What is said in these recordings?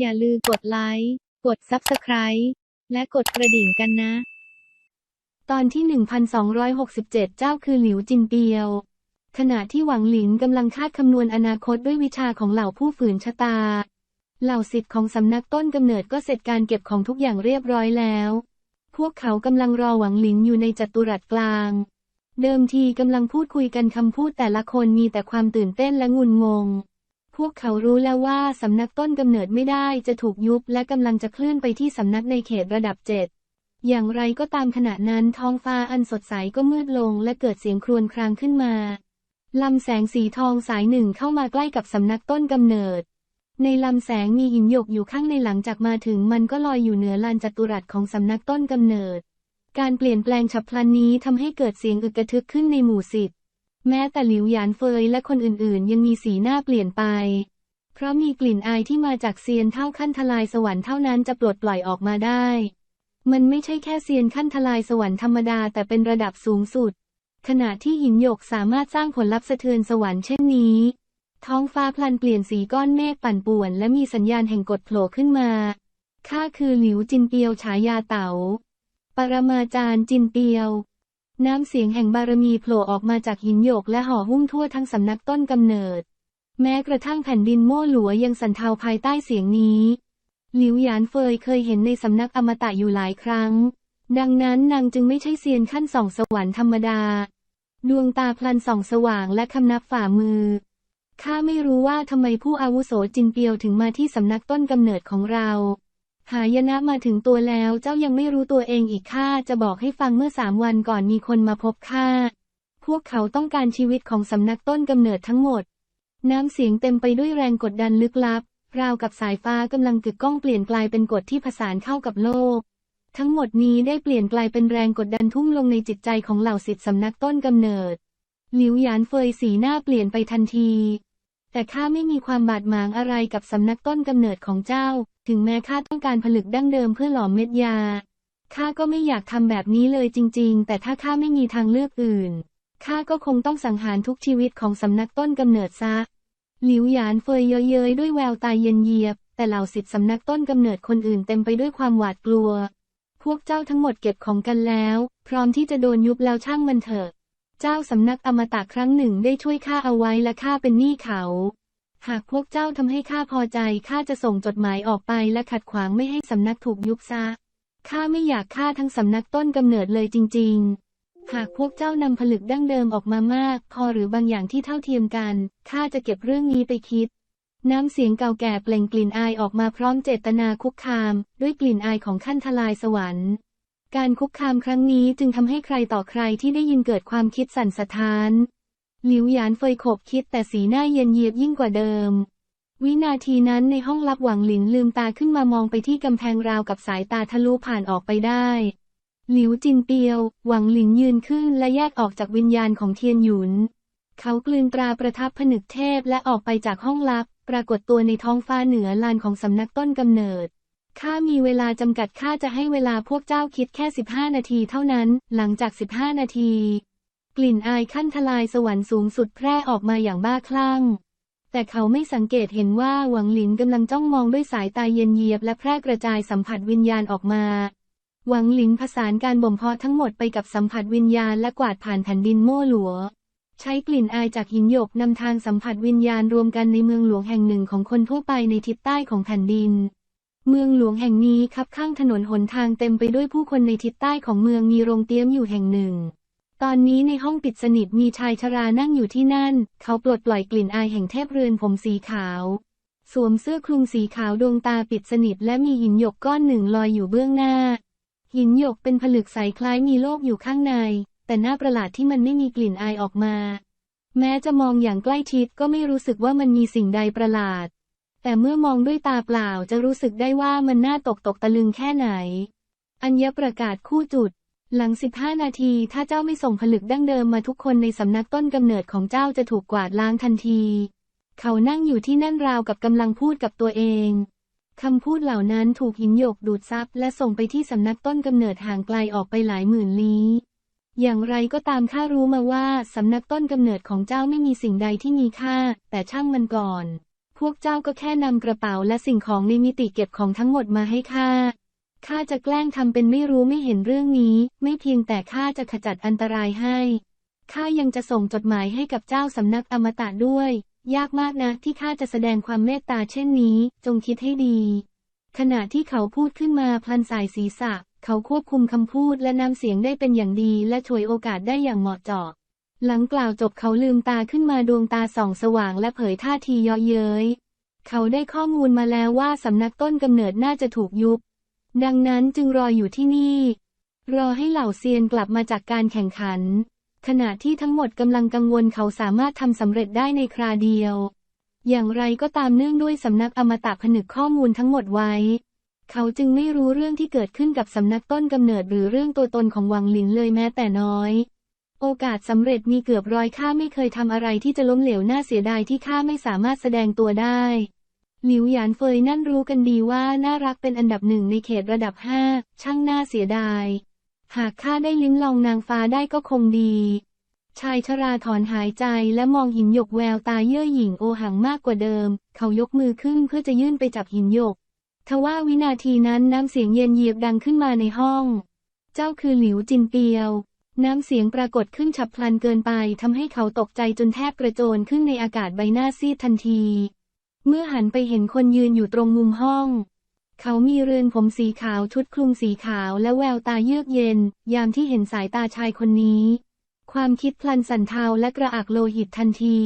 อย่าลืมกดไลค์ กด Subscribe และกดกระดิ่งกันนะ ตอนที่ 1267 เจ้าคือหลิวจินเปียว ขณะที่หวังหลินกำลังคาดคำนวณอนาคตด้วยวิชาของเหล่าผู้ฝืนชะตา เหล่าสิทธิ์ของสำนักต้นกำเนิดก็เสร็จการเก็บของทุกอย่างเรียบร้อยแล้ว พวกเขากำลังรอหวังหลินอยู่ในจัตุรัสกลาง เดิมทีกำลังพูดคุยกันคำพูดแต่ละคนมีแต่ความตื่นเต้นและงุนงง พวกเขารู้แล้วว่าสำนักต้นกำเนิดไม่ได้จะถูกยุบและกำลังจะเคลื่อนไปที่สำนักในเขตระดับเจ็ดอย่างไรก็ตามขณะนั้นท้องฟ้าอันสดใสก็มืดลงและเกิดเสียงครวญครางขึ้นมาลำแสงสีทองสายหนึ่งเข้ามาใกล้กับสำนักต้นกำเนิด ในลำแสงมีหินหยกอยู่ข้างในหลังจากมาถึงมันก็ลอยอยู่เหนือลานจัตุรัสของสำนักต้นกำเนิด การเปลี่ยนแปลงฉับพลันนี้ทำให้เกิดเสียงอึกกระทึกขึ้นในหมู่สิทธิ แม้แต่หลิวหยานเฟยและคนอื่นๆ ยังมีสีหน้าเปลี่ยนไป เพราะมีกลิ่นอายที่มาจากเซียนเท่าขั้นทลายสวรรค์เท่านั้นจะปลดปล่อยออกมาได้ มันไม่ใช่แค่เซียนขั้นทลายสวรรค์ธรรมดาแต่เป็นระดับสูงสุด ขณะที่หินหยกสามารถสร้างผลลัพธ์สะเทือนสวรรค์เช่นนี้ ท้องฟ้าพลันเปลี่ยนสีก้อนเมฆปั่นป่วน และมีสัญญาณแห่งกฎโผล่ขึ้นมาข้าคือหลิวจินเปียวฉายาเต๋า ปรมาจารย์จินเปียว น้ำเสียงแห่งบารมีโผล่ออกมาจากหินหยกและห่อหุ้มทั่วทั้งสำนักต้นกำเนิด แม้กระทั่งแผ่นดินโม่หลัวยังสั่นเทาภายใต้เสียงนี้ หลิวหยานเฟยเคยเห็นในสำนักอมตะอยู่หลายครั้ง ดังนั้นนางจึงไม่ใช่เซียนขั้นส่องสวรรค์ธรรมดา ดวงตาพลันส่องสว่างและคำนับฝ่ามือ ข้าไม่รู้ว่าทำไมผู้อาวุโสจินเปียวถึงมาที่สำนักต้นกำเนิดของเรา หายนะมาถึงตัวแล้วเจ้ายังไม่รู้ตัวเองอีกข้าจะบอกให้ฟังเมื่อสามวันก่อนมีคนมาพบข้า พวกเขาต้องการชีวิตของสำนักต้นกำเนิดทั้งหมด น้ำเสียงเต็มไปด้วยแรงกดดันลึกลับ ราวกับสายฟ้ากำลังกึกก้องเปลี่ยนกลายเป็นกฎที่ผสานเข้ากับโลก ทั้งหมดนี้ได้เปลี่ยนกลายเป็นแรงกดดันทุ่มลงในจิตใจของเหล่าศิษย์สำนักต้นกำเนิด หลิวหยานเฟยสีหน้าเปลี่ยนไปทันที แต่ข้าไม่มีความบาดหมางอะไรกับสำนักต้นกำเนิดของเจ้า ถึงแม้ข้าต้องการผลึกดั้งเดิมเพื่อหลอมเม็ดยา ข้าก็ไม่อยากทำแบบนี้เลยจริง ๆ แต่ถ้าข้าไม่มีทางเลือกอื่น ข้าก็คงต้องสังหารทุกชีวิตของสำนักต้นกำเนิดซะ หลิวหยานเฟยเย้ยๆด้วยแววตาเย็นเยียบ แต่เหล่าศิษย์สำนักต้นกำเนิดคนอื่นเต็มไปด้วยความหวาดกลัว พวกเจ้าทั้งหมดเก็บของกันแล้ว พร้อมที่จะโดนยุบแล้วช่างมันเถอะ เจ้าสำนักอมตะครั้งหนึ่งได้ช่วยข้าเอาไว้และข้าเป็นหนี้เขา หากพวกเจ้าทำให้ข้าพอใจข้าจะส่งจดหมายออกไปและขัดขวางไม่ให้สำนักถูกยุบซะข้าไม่อยากฆ่าทั้งสำนักต้นกำเนิดเลยจริง ๆ หากพวกเจ้านำผลึกดั้งเดิมออกมามาก พอหรือบางอย่างที่เท่าเทียมกันข้าจะเก็บเรื่องนี้ไปคิด น้ำเสียงเก่าแก่เปล่งกลิ่นอายออกมาพร้อมเจตนาคุกคาม ด้วยกลิ่นอายของขั้นทลายสวรรค์ การคุกคามครั้งนี้จึงทำให้ใครต่อใครที่ได้ยินเกิดความคิดสั่นสะท้าน หลิวหยานเฟยขบคิดแต่สีหน้าเย็นเยียบยิ่งกว่าเดิม วินาทีนั้นในห้องลับหวังหลินลืมตาขึ้นมามองไปที่กำแพงราวกับสายตาทะลุผ่านออกไปได้ หลิวจินเปียว หวังหลินยืนขึ้นและแยกออกจากวิญญาณของเทียนหยุน เขากลืนตราประทับผนึกเทพและออกไปจากห้องลับ ปรากฏตัวในท้องฟ้าเหนือลานของสำนักต้นกำเนิด ข้ามีเวลาจำกัดข้าจะให้เวลาพวกเจ้าคิดแค่15นาทีเท่านั้น หลังจาก15นาที กลิ่นอายขั้นทลายสวรรค์สูงสุดแพร่ออกมาอย่างบ้าคลั่ง แต่เขาไม่สังเกตเห็นว่าหวังหลินกำลังจ้องมองด้วยสายตาเย็นเยียบและแพร่กระจายสัมผัสวิญญาณออกมา หวังหลินผสานการบ่มเพาะทั้งหมดไปกับสัมผัสวิญญาณและกวาดผ่านแผ่นดินโม่หลัว ใช้กลิ่นอายจากหินหยกนำทางสัมผัสวิญญาณรวมกันในเมืองหลวงแห่งหนึ่งของคนทั่วไปในทิศใต้ของแผ่นดิน เมืองหลวงแห่งนี้คับข้างถนนหนทางเต็มไปด้วยผู้คนในทิศใต้ของเมืองมีโรงเตี้ยมอยู่แห่งหนึ่ง ตอนนี้ในห้องปิดสนิทมีชายชรานั่งอยู่ที่นั่น เขาปลดปล่อยกลิ่นอายแห่งเทพเรือนผมสีขาว สวมเสื้อคลุมสีขาวดวงตาปิดสนิทและมีหินหยกก้อนหนึ่งลอยอยู่เบื้องหน้า หินหยกเป็นผลึกใสคล้ายมีโลกอยู่ข้างใน แต่น่าประหลาดที่มันไม่มีกลิ่นอายออกมา แม้จะมองอย่างใกล้ชิดก็ไม่รู้สึกว่ามันมีสิ่งใดประหลาด แต่เมื่อมองด้วยตาเปล่าจะรู้สึกได้ว่ามันน่าตกตกตะลึงแค่ไหน อัญญประกาศคู่จุด หลัง 15 นาทีถ้าเจ้าไม่ส่งผลึกดั้งเดิมมาทุกคนในสำนักต้นกำเนิดของเจ้าจะถูกกวาดล้างทันที เขานั่งอยู่ที่นั่นราวกับกำลังพูดกับตัวเองคำพูดเหล่านั้นถูกหินหยกดูดซับและส่งไปที่สำนักต้นกำเนิดห่างไกลออกไปหลายหมื่นลี้ อย่างไรก็ตามข้ารู้มาว่าสำนักต้นกำเนิดของเจ้าไม่มีสิ่งใดที่มีค่า แต่ช่างมันก่อน พวกเจ้าก็แค่นำกระเป๋าและสิ่งของในมิติเก็บของทั้งหมดมาให้ข้า ข้าจะแกล้งทำเป็นไม่รู้ไม่เห็นเรื่องนี้ ไม่เพียงแต่ข้าจะขจัดอันตรายให้ ข้ายังจะส่งจดหมายให้กับเจ้าสำนักอมตะด้วย ยากมากนะที่ข้าจะแสดงความเมตตาเช่นนี้ จงคิดให้ดี ขณะที่เขาพูดขึ้นมาพลันสายศีรษะ เขาควบคุมคำพูดและนำเสียงได้เป็นอย่างดีและฉวยโอกาสได้อย่างเหมาะเจาะ หลังกล่าวจบเขาลืมตาขึ้นมาดวงตาส่องสว่างและเผยท่าทีเยาะเย้ย เขาได้ข้อมูลมาแล้วว่าสำนักต้นกำเนิดน่าจะถูกยุบ ดังนั้นจึงรออยู่ที่นี่ รอให้เหล่าเซียนกลับมาจากการแข่งขัน ขณะที่ทั้งหมดกำลังกังวลเขาสามารถทำสำเร็จได้ในคราเดียว อย่างไรก็ตามเนื่องด้วยสำนักอมตะผนึกข้อมูลทั้งหมดไว้ เขาจึงไม่รู้เรื่องที่เกิดขึ้นกับสำนักต้นกำเนิดหรือเรื่องตัวตนของวังหลินเลยแม้แต่น้อย โอกาสสำเร็จมีเกือบร้อยข้าไม่เคยทำอะไรที่จะล้มเหลวน่าเสียดายที่ข้าไม่สามารถแสดงตัวได้ หลิวหยานเฟยนั่นรู้กันดีว่าน่ารักเป็นอันดับหนึ่งในเขตระดับห้าช่างน่าเสียดาย หากข้าได้ลิ้มลองนางฟ้าได้ก็คงดี ชายชราถอนหายใจและมองหินหยกแววตาเย่อหยิ่งโอหังมากกว่าเดิม เขายกมือขึ้นเพื่อจะยื่นไปจับหินหยก ทว่าวินาทีนั้นน้ำเสียงเย็นเยียบดังขึ้นมาในห้อง เจ้าคือหลิวจินเปียว น้ำเสียงปรากฏขึ้นฉับพลันเกินไปทำให้เขาตกใจจนแทบกระโจนขึ้นในอากาศใบหน้าซีดทันที เมื่อหันไปเห็นคนยืนอยู่ตรงมุมห้อง เขามีเรือนผมสีขาวชุดคลุมสีขาวและแววตาเยือกเย็น ยามที่เห็นสายตาชายคนนี้ ความคิดพลันสั่นเทาและกระอักโลหิตทันที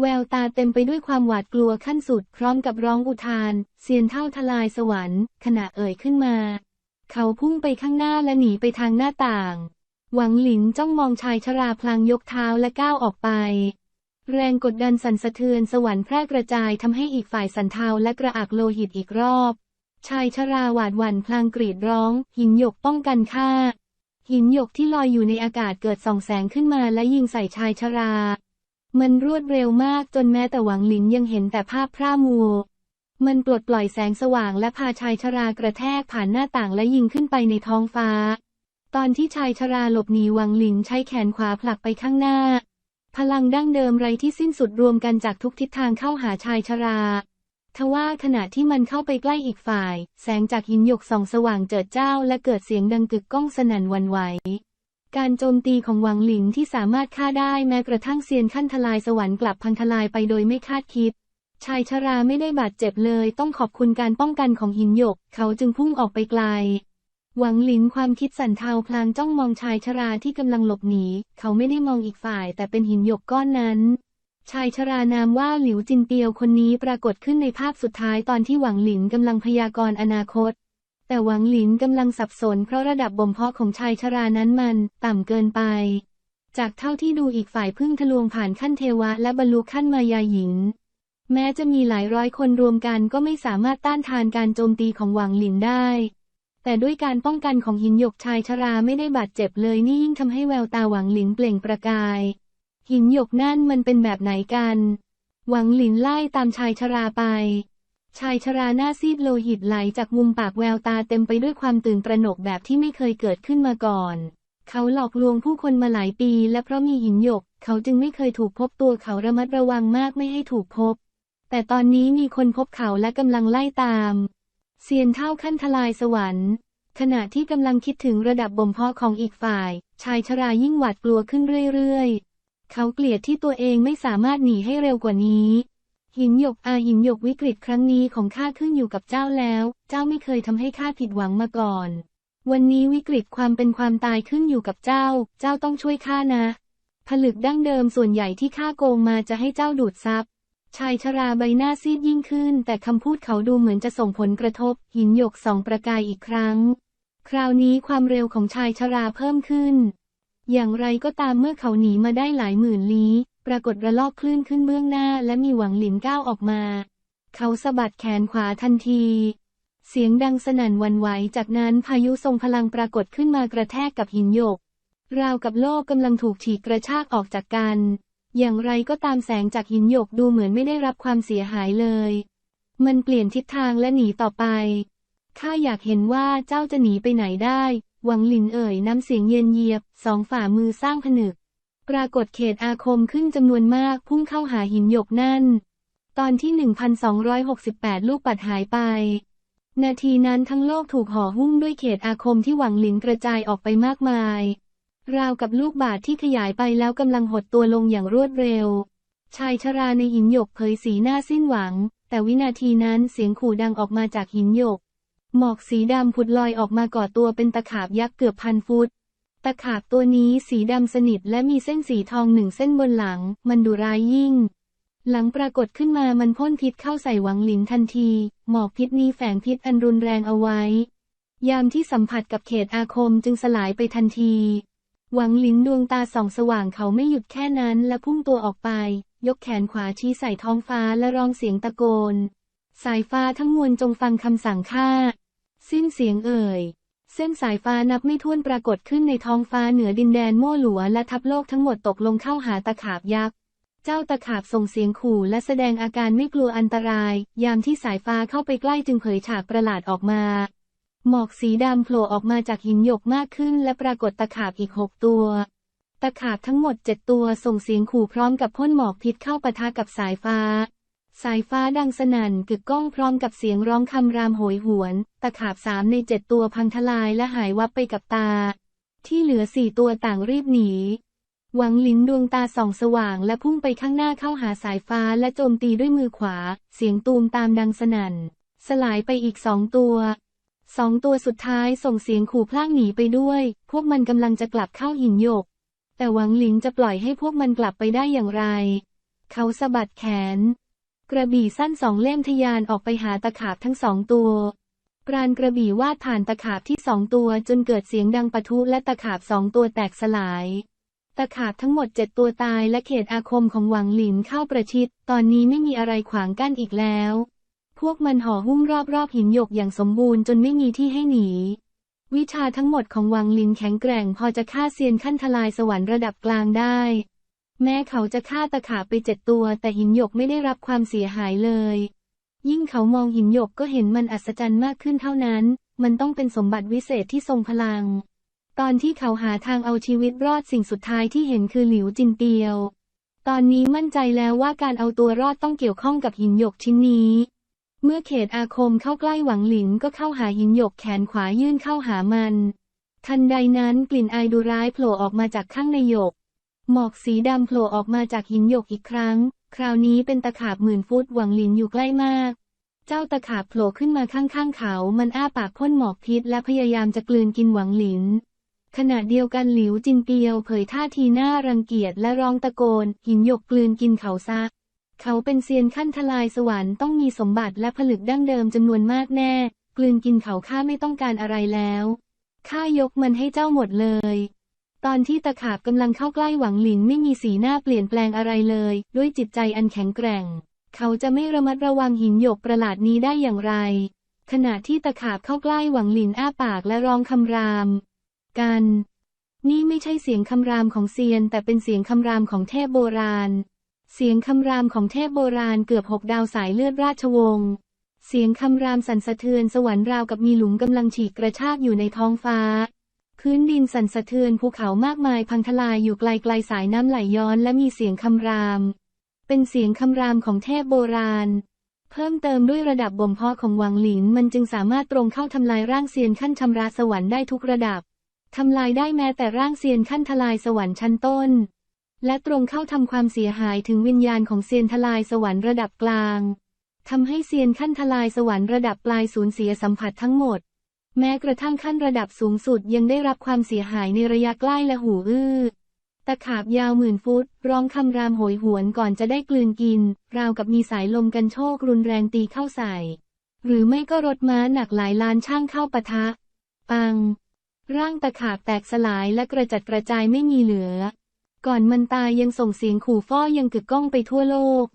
แววตาเต็มไปด้วยความหวาดกลัวขั้นสุดพร้อมกับร้องอุทานเสียนเท่าทลายสวรรค์ขณะเอ่ยขึ้นมา เขาพุ่งไปข้างหน้าและหนีไปทางหน้าต่าง หวังหลินจ้องมองชายชราพลางยกเท้าและก้าวออกไป แรงกดดันสั่นสะเทือนสวรรค์แพร่กระจายทำให้อีกฝ่ายสันเทาและกระอักโลหิตอีกรอบ ชายชราหวาดหวั่นพลางกรีดร้อง หินหยกป้องกันข้าหินหยกที่ลอยอยู่ในอากาศเกิดส่องแสงขึ้นมาและยิงใส่ชายชรา มันรวดเร็วมากจนแม้แต่หวังหลินยังเห็นแต่ภาพพร่ามัว มันปลดปล่อยแสงสว่างและพาชายชรากระแทกผ่านหน้าต่างและยิงขึ้นไปในท้องฟ้า ตอนที่ชายชราหลบหนีวังหลินใช้แขนขวาผลักไปข้างหน้า พลังดั้งเดิมไรที่สิ้นสุดรวมกันจากทุกทิศทางเข้าหาชายชราทว่าขณะที่มันเข้าไปใกล้อีกฝ่าย แสงจากหินหยกส่องสว่างเจิดจ้า และเกิดเสียงดังกึกก้องสนั่นวันไหว การโจมตีของวังหลินที่สามารถฆ่าได้แม้กระทั่งเซียนขั้นทลายสวรรค์กลับพังทลายไปโดยไม่คาดคิด ชายชราไม่ได้บาดเจ็บเลย ต้องขอบคุณการป้องกันของหินหยก เขาจึงพุ่งออกไปไกล หวังหลินความคิดสั่นเทาพลางจ้องมองชายชราที่กำลังหลบหนี เขาไม่ได้มองอีกฝ่ายแต่เป็นหินหยกก้อนนั้น ชายชรานามว่าหลิวจินเปียวคนนี้ปรากฏขึ้นในภาพสุดท้ายตอนที่หวังหลินกำลังพยากรณ์อนาคต แต่หวังหลินกำลังสับสนเพราะระดับบ่มเพาะของชายชรานั้นมันต่ำเกินไป จากเท่าที่ดูอีกฝ่ายพิ่งทะลวงผ่านขั้นเทวะและบรรลุขั้นมายาหญิงแม้จะมีหลายร้อยคนรวมกันก็ไม่สามารถต้านทานการโจมตีของหวังหลินได้ แต่ด้วยการป้องกันของหินหยกชายชราไม่ได้บาดเจ็บเลยนี่ยิ่งทำให้แววตาหวังหลินเปล่งประกาย หินหยกนั่นมันเป็นแบบไหนกัน หวังหลินไล่ตามชายชราไป ชายชราหน้าซีดโลหิตไหลจากมุมปากแววตาเต็มไปด้วยความตื่นตระหนกแบบที่ไม่เคยเกิดขึ้นมาก่อน เขาหลอกลวงผู้คนมาหลายปี และเพราะมีหินหยก เขาจึงไม่เคยถูกพบตัวเขาระมัดระวังมากไม่ให้ถูกพบ แต่ตอนนี้มีคนพบเขาและกำลังไล่ตาม เซียนเท่าขั้นทลายสวรรค์ ขณะที่กำลังคิดถึงระดับบ่มเพาะของอีกฝ่าย ชายชรายิ่งหวาดกลัวขึ้นเรื่อยๆ เขาเกลียดที่ตัวเองไม่สามารถหนีให้เร็วกว่านี้ หินหยกอาหินหยกวิกฤตครั้งนี้ของข้าขึ้นอยู่กับเจ้าแล้ว เจ้าไม่เคยทำให้ข้าผิดหวังมาก่อน วันนี้วิกฤตความเป็นความตายขึ้นอยู่กับเจ้า เจ้าต้องช่วยข้านะ ผลึกดั้งเดิมส่วนใหญ่ที่ข้าโกงมาจะให้เจ้าดูดซับ ชายชราใบหน้าซีดยิ่งขึ้น แต่คำพูดเขาดูเหมือนจะส่งผลกระทบ หินหยกสองประกายอีกครั้ง คราวนี้ความเร็วของชายชราเพิ่มขึ้น อย่างไรก็ตามเมื่อเขาหนีมาได้หลายหมื่นลี้ ปรากฏระลอกคลื่นขึ้นเบื้องหน้า และมีหวังหลินก้าวออกมา เขาสะบัดแขนขวาทันที เสียงดังสนั่นวันไหว จากนั้นพายุทรงพลังปรากฏขึ้นมากระแทกกับหินหยก ราวกับโลกกำลังถูกฉีกกระชากออกจากกัน อย่างไรก็ตามแสงจากหินหยกดูเหมือนไม่ได้รับความเสียหายเลย มันเปลี่ยนทิศทางและหนีต่อไป ข้าอยากเห็นว่าเจ้าจะหนีไปไหนได้ หวังหลินเอ่ยน้ำเสียงเย็นเยียบ สองฝ่ามือสร้างผนึก ปรากฏเขตอาคมขึ้นจำนวนมากพุ่งเข้าหาหินหยกนั่น ตอนที่ 1268 ลูกปัดหายไป นาทีนั้นทั้งโลกถูกห่อหุ้มด้วยเขตอาคมที่หวังหลินกระจายออกไปมากมาย ราวกับลูกบาศที่ขยายไปแล้วกำลังหดตัวลงอย่างรวดเร็ว ชายชราในหินหยกเผยสีหน้าสิ้นหวัง แต่วินาทีนั้นเสียงขู่ดังออกมาจากหินหยก หมอกสีดำผุดลอยออกมาก่อตัวเป็นตะขาบยักษ์เกือบพันฟุต ตะขาบตัวนี้สีดำสนิทและมีเส้นสีทองหนึ่งเส้นบนหลัง มันดุร้ายยิ่ง หลังปรากฏขึ้นมามันพ่นพิษเข้าใส่หวังหลินทันที หมอกพิษนี้แฝงพิษอันรุนแรงเอาไว้ ยามที่สัมผัสกับเขตอาคมจึงสลายไปทันที หวังหลินดวงตาส่องสว่างเขาไม่หยุดแค่นั้นและพุ่งตัวออกไป ยกแขนขวาชี้ใส่ท้องฟ้าและร้องเสียงตะโกน สายฟ้าทั้งมวลจงฟังคำสั่งข้า สิ้นเสียงเอ่ย เส้นสายฟ้านับไม่ถ้วนปรากฏขึ้นในท้องฟ้าเหนือดินแดนโม่หลัวและทับโลกทั้งหมดตกลงเข้าหาตะขาบยักษ์เจ้าตะขาบส่งเสียงขู่และแสดงอาการไม่กลัวอันตราย ยามที่สายฟ้าเข้าไปใกล้จึงเผยฉากประหลาดออกมา หมอกสีดำโผล่ออกมาจากหินหยกมากขึ้น และปรากฏตะขาบอีกหกตัว ตะขาบทั้งหมดเจ็ดตัวส่งเสียงขู่พร้อมกับพ่นหมอกพิษเข้าปะทะกับสายฟ้า สายฟ้าดังสนั่นกึกก้องพร้อมกับเสียงร้องคำรามโหยหวน ตะขาบสามในเจ็ดตัวพังทลายและหายวับไปกับตา ที่เหลือสี่ตัวต่างรีบหนีหวังลินดวงตาส่องสว่างและพุ่งไปข้างหน้าเข้าหาสายฟ้าและโจมตีด้วยมือขวา เสียงตูมตามดังสนั่น สลายไปอีกสองตัว สองตัวสุดท้ายส่งเสียงขู่พลางหนีไปด้วย พวกมันกำลังจะกลับเข้าหินหยก แต่หวังหลินจะปล่อยให้พวกมันกลับไปได้อย่างไร เขาสะบัดแขน กระบี่สั้นสองเล่มทะยานออกไปหาตะขาบทั้งสองตัวปราณกระบี่วาดผ่านตะขาบที่สองตัวจนเกิดเสียงดังปะทุและตะขาบสองตัวแตกสลาย ตะขาบทั้งหมดเจ็ดตัวตายและเขตอาคมของหวังหลินเข้าประชิด ตอนนี้ไม่มีอะไรขวางกั้นอีกแล้ว พวกมันห่อหุ้มรอบๆหินหยกอย่างสมบูรณ์จนไม่มีที่ให้หนี วิชาทั้งหมดของวังลินแข็งแกร่งพอจะฆ่าเซียนขั้นทลายสวรรค์ระดับกลางได้ แม้เขาจะฆ่าตะขาบไปเจ็ดตัว แต่หินหยกไม่ได้รับความเสียหายเลย ยิ่งเขามองหินหยกก็เห็นมันอัศจรรย์มากขึ้นเท่านั้น มันต้องเป็นสมบัติวิเศษที่ทรงพลัง ตอนที่เขาหาทางเอาชีวิตรอดสิ่งสุดท้ายที่เห็นคือหลิวจินเปียว ตอนนี้มั่นใจแล้วว่าการเอาตัวรอดต้องเกี่ยวข้องกับหินหยกชิ้นนี้ เมื่อเขตอาคมเข้าใกล้หวังหลินก็เข้าหาหินหยกแขนขวายื่นเข้าหามัน ทันใดนั้นกลิ่นอายดุร้ายโผล่ออกมาจากข้างในหยก หมอกสีดำโผล่ออกมาจากหินหยกอีกครั้ง คราวนี้เป็นตะขาบหมื่นฟุตหวังหลินอยู่ใกล้มาก เจ้าตะขาบโผล่ขึ้นมาข้างๆเขา มันอ้าปากพ่นหมอกพิษและพยายามจะกลืนกินหวังหลิน ขณะเดียวกันหลิวจินเปียวเผยท่าทีน่ารังเกียจและร้องตะโกน หินหยกกลืนกินเขาซะ เขาเป็นเซียนขั้นทลายสวรรค์ต้องมีสมบัติและผลึกดั้งเดิมจำนวนมากแน่ กลืนกินเขาข้าไม่ต้องการอะไรแล้วข้ายกมันให้เจ้าหมดเลย ตอนที่ตะขาบกำลังเข้าใกล้หวังหลินไม่มีสีหน้าเปลี่ยนแปลงอะไรเลย ด้วยจิตใจอันแข็งแกร่ง เขาจะไม่ระมัดระวังหินหยกประหลาดนี้ได้อย่างไร ขณะที่ตะขาบเข้าใกล้หวังหลินอ้าปากและร้องคำราม กัน นี่ไม่ใช่เสียงคำรามของเซียน แต่เป็นเสียงคำรามของเทพโบราณ เสียงคำรามของเทพโบราณเกือบหกดาวสายเลือดราชวงศ์ เสียงคำรามสั่นสะเทือนสวรรค์ราวกับมีหลุมกำลังฉีกกระชากอยู่ในท้องฟ้า พื้นดินสั่นสะเทือนภูเขามากมายพังทลายอยู่ไกลๆสายน้ำไหลย้อนและมีเสียงคำราม เป็นเสียงคำรามของเทพโบราณ เพิ่มเติมด้วยระดับบ่มเพาะของวังหลินมันจึงสามารถตรงเข้าทำลายร่างเซียนขั้นชำระสวรรค์ได้ทุกระดับทำลายได้แม้แต่ร่างเซียนขั้นทลายสวรรค์ชั้นต้น และตรงเข้าทำความเสียหายถึงวิญญาณของเซียนทลายสวรรค์ระดับกลางทำให้เซียนขั้นทลายสวรรค์ระดับปลายสูญเสียสัมผัสทั้งหมด แม้กระทั่งขั้นระดับสูงสุดยังได้รับความเสียหายในระยะใกล้และหูอื้อตะขาบยาวหมื่นฟุต ร้องคำรามโหยหวนก่อนจะได้กลืนกิน ราวกับมีสายลมกันโชกรุนแรงตีเข้าใส่ หรือไม่ก็รถม้าหนักหลายล้านช่างเข้าปะทะ ปัง ร่างตะขาบแตกสลายและกระจัดกระจายไม่มีเหลือ ก่อนมันตายยังส่งเสียงขู่ฟ้อยังกึกก้องไปทั่วโลก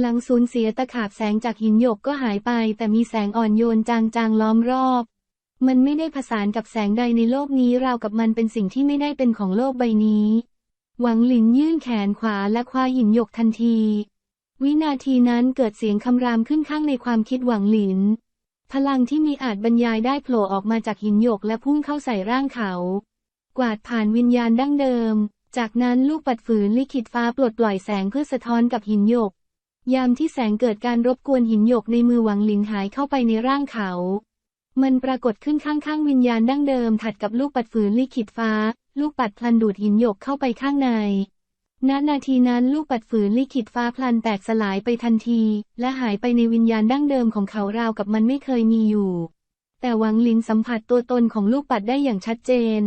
หลังสูญเสียตะขาบแสงจากหินหยกก็หายไป แต่มีแสงอ่อนโยนจางๆล้อมรอบ มันไม่ได้ผสานกับแสงใดในโลกนี้ราวกับมันเป็นสิ่งที่ไม่ได้เป็นของโลกใบนี้ หวังหลินยื่นแขนขวาและคว้าหินหยกทันที วินาทีนั้นเกิดเสียงคำรามขึ้นข้างในความคิดหวังหลิน พลังที่มีอาจบรรยายได้โผล่ออกมาจากหินหยกและพุ่งเข้าใส่ร่างเขา กวาดผ่านวิญญาณดั้งเดิม จากนั้นลูกปัดฝืนลิขิตฟ้าปลดปล่อยแสงเพื่อสะท้อนกับหินหยก ยามที่แสงเกิดการรบกวนหินหยกในมือหวังหลิงหายเข้าไปในร่างเขา มันปรากฏขึ้นข้างๆวิญญาณดั้งเดิมถัดกับลูกปัดฝืนลิขิตฟ้า ลูกปัดพลันดูดหินหยกเข้าไปข้างในณนาทีนั้นลูกปัดฝืนลิขิตฟ้าพลันแตกสลายไปทันที และหายไปในวิญญาณดั้งเดิมของเขาราวกับมันไม่เคยมีอยู่ แต่หวังหลินสัมผัสตัวตนของลูกปัดได้อย่างชัดเจน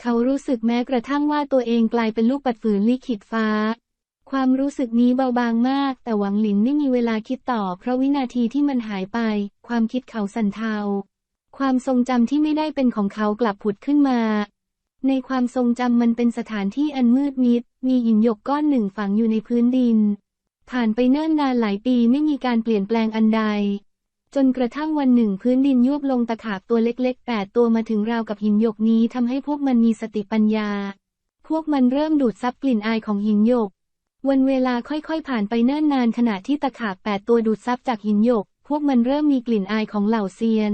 เขารู้สึกแม้กระทั่งว่าตัวเองกลายเป็นลูกปัดฝืนลิขิตฟ้า ความรู้สึกนี้เบาบางมาก แต่หวังหลินไม่มีเวลาคิดต่อ เพราะวินาทีที่มันหายไป ความคิดเขาสั่นเทา ความทรงจำที่ไม่ได้เป็นของเขากลับผุดขึ้นมา ในความทรงจำมันเป็นสถานที่อันมืดมิด มีหินหยกก้อนหนึ่งฝังอยู่ในพื้นดิน ผ่านไปเนิ่นนานหลายปีไม่มีการเปลี่ยนแปลงอันใด จนกระทั่งวันหนึ่งพื้นดินยุบลงตะขาบตัวเล็กๆแปดตัวมาถึงราวกับหินหยกนี้ทำให้พวกมันมีสติปัญญา พวกมันเริ่มดูดซับกลิ่นอายของหินหยก วันเวลาค่อยๆผ่านไปเนิ่นนานขณะที่ตะขาบแปดตัวดูดซับจากหินหยก พวกมันเริ่มมีกลิ่นอายของเหล่าเซียน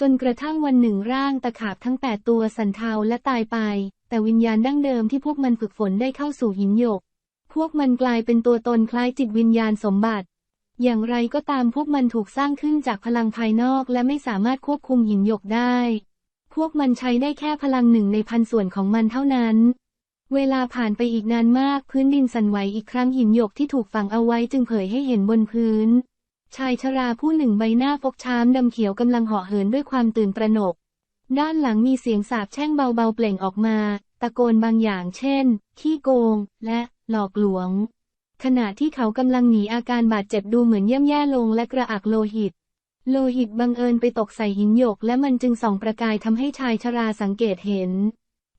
จนกระทั่งวันหนึ่งร่างตะขาบทั้งแปดตัวสันเทาและตายไป แต่วิญญาณดั้งเดิมที่พวกมันฝึกฝนได้เข้าสู่หินหยก พวกมันกลายเป็นตัวตนคล้ายจิตวิญญาณสมบัติ อย่างไรก็ตามพวกมันถูกสร้างขึ้นจากพลังภายนอกและไม่สามารถควบคุมหินหยกได้ พวกมันใช้ได้แค่พลังหนึ่งในพันส่วนของมันเท่านั้น เวลาผ่านไปอีกนานมากพื้นดินสั่นไหวอีกครั้งหินหยกที่ถูกฝังเอาไว้จึงเผยให้เห็นบนพื้น ชายชราผู้หนึ่งใบหน้าฟกช้ำดำเขียวกำลังเหาะเหินด้วยความตื่นตระหนก ด้านหลังมีเสียงสาบแช่งเบาๆเปล่งออกมา ตะโกนบางอย่างเช่น ขี้โกง และหลอกลวง ขณะที่เขากำลังหนีอาการบาดเจ็บดูเหมือนเย่ำแย่ลงและกระอักโลหิต โลหิตบังเอิญไปตกใส่หินหยกและมันจึงส่องประกายทำให้ชายชราสังเกตเห็น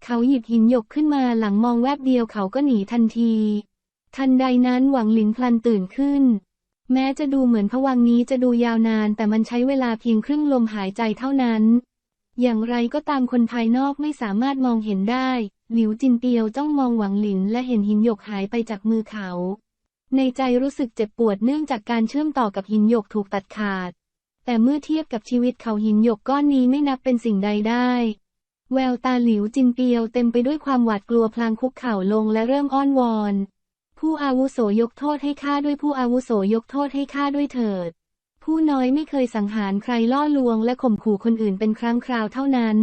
เขาหยิบหินหยกขึ้นมาหลังมองแวบเดียวเขาก็หนีทันที ทันใดนั้นหวังหลินพลันตื่นขึ้น แม้จะดูเหมือนผวังนี้จะดูยาวนาน แต่มันใช้เวลาเพียงครึ่งลมหายใจเท่านั้น อย่างไรก็ตามคนภายนอกไม่สามารถมองเห็นได้ หลิวจินเตียวจ้องมองหวังหลินและเห็นหินหยกหายไปจากมือเขา ในใจรู้สึกเจ็บปวดเนื่องจากการเชื่อมต่อกับหินหยกถูกตัดขาด แต่เมื่อเทียบกับชีวิตเขาหินหยกก้อนนี้ไม่นับเป็นสิ่งใดได้ แววตาหลิวจินเปียวเต็มไปด้วยความหวาดกลัวพลางคุกเข่าลงและเริ่มอ้อนวอน ผู้อาวุโสยกโทษให้ข้าด้วยผู้อาวุโสยกโทษให้ข้าด้วยเถิด ผู้น้อยไม่เคยสังหารใครล่อลวงและข่มขู่คนอื่นเป็นครั้งคราวเท่านั้น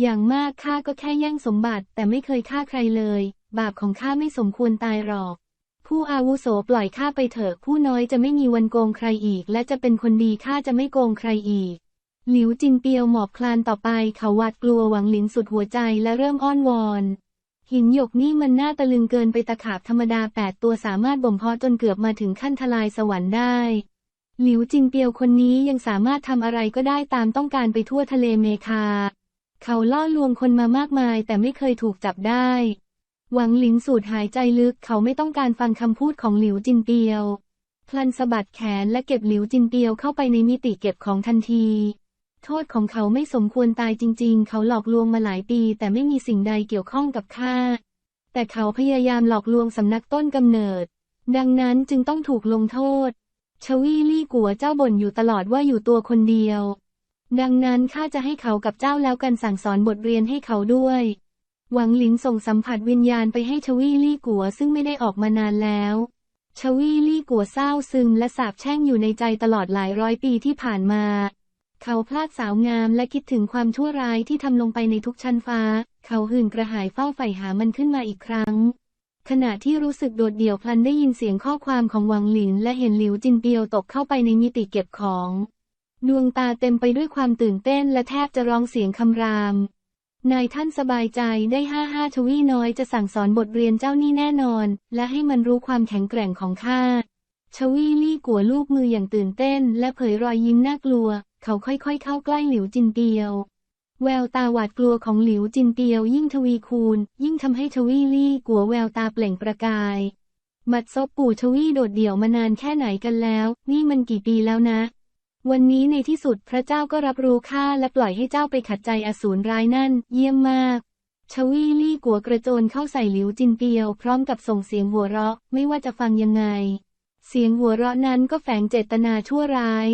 อย่างมากข้าก็แค่แย่งสมบัติแต่ไม่เคยฆ่าใครเลย บาปของข้าไม่สมควรตายหรอก ผู้อาวุโสปล่อยข้าไปเถอะผู้น้อยจะไม่มีวันโกงใครอีก และจะเป็นคนดีข้าจะไม่โกงใครอีก หลิวจินเปียวหมอบคลานต่อไปเขาหวาดกลัวหวังหลินสุดหัวใจและเริ่มอ้อนวอน หินหยกนี่มันน่าตะลึงเกินไปตะขาบธรรมดาแปดตัวสามารถบ่มเพาะจนเกือบมาถึงขั้นทลายสวรรค์ได้หลิวจินเปียวคนนี้ยังสามารถทำอะไรก็ได้ตามต้องการไปทั่วทะเลเมคา เขาล่อลวงคนมามากมายแต่ไม่เคยถูกจับได้ หวังหลินสูดหายใจลึกเขาไม่ต้องการฟังคำพูดของหลิวจินเปียว พลันสะบัดแขนและเก็บหลิวจินเปียวเข้าไปในมิติเก็บของทันที โทษของเขาไม่สมควรตายจริง ๆ เขาหลอกลวงมาหลายปี แต่ไม่มีสิ่งใดเกี่ยวข้องกับข้า แต่เขาพยายามหลอกลวงสำนักต้นกำเนิด ดังนั้นจึงต้องถูกลงโทษ ชวีลี่กัวเจ้าบ่นอยู่ตลอดว่าอยู่ตัวคนเดียว ดังนั้นข้าจะให้เขากับเจ้าแล้วกันสั่งสอนบทเรียนให้เขาด้วย หวังหลินส่งสัมผัสวิญญาณไปให้ชวีลี่กัวซึ่งไม่ได้ออกมานานแล้ว ชวีลี่กัวเศร้าซึมและสาบแช่งอยู่ในใจตลอดหลายร้อยปีที่ผ่านมา เขาพลาดสาวงามและคิดถึงความชั่วร้ายที่ทำลงไปในทุกชั้นฟ้า เขาหื่นกระหายเฝ้าใฝ่หามันขึ้นมาอีกครั้ง ขณะที่รู้สึกโดดเดี่ยวพลันได้ยินเสียงข้อความของหวังหลินและเห็นหลิวจินเปียวตกเข้าไปในมิติเก็บของ ดวงตาเต็มไปด้วยความตื่นเต้นและแทบจะร้องเสียงคำราม นายท่านสบายใจได้ห้าห้าชวีน้อยจะสั่งสอนบทเรียนเจ้านี่แน่นอน และให้มันรู้ความแข็งแกร่งของข้า ชวีลี่กัวลูกมืออย่างตื่นเต้น และเผยรอยยิ้มน่ากลัว เขาค่อยๆ เข้าใกล้หลิวจินเปียว แววตาหวาดกลัวของหลิวจินเปียวยิ่งทวีคูณ ยิ่งทำให้ชวีลี่กัวแววตาเปล่งประกายบัดซบปู่ชวีโดดเดี่ยวมานานแค่ไหนกันแล้ว นี่มันกี่ปีแล้วนะ วันนี้ในที่สุดพระเจ้าก็รับรู้ข้าและปล่อยให้เจ้าไปขัดใจอสูรร้ายนั่น เยี่ยมมาก ชวีลี่กัวกระโจนเข้าใส่หลิวจินเปียว พร้อมกับส่งเสียงหัวเราะ ไม่ว่าจะฟังยังไง เสียงหัวเราะนั้นก็แฝงเจตนาชั่วร้าย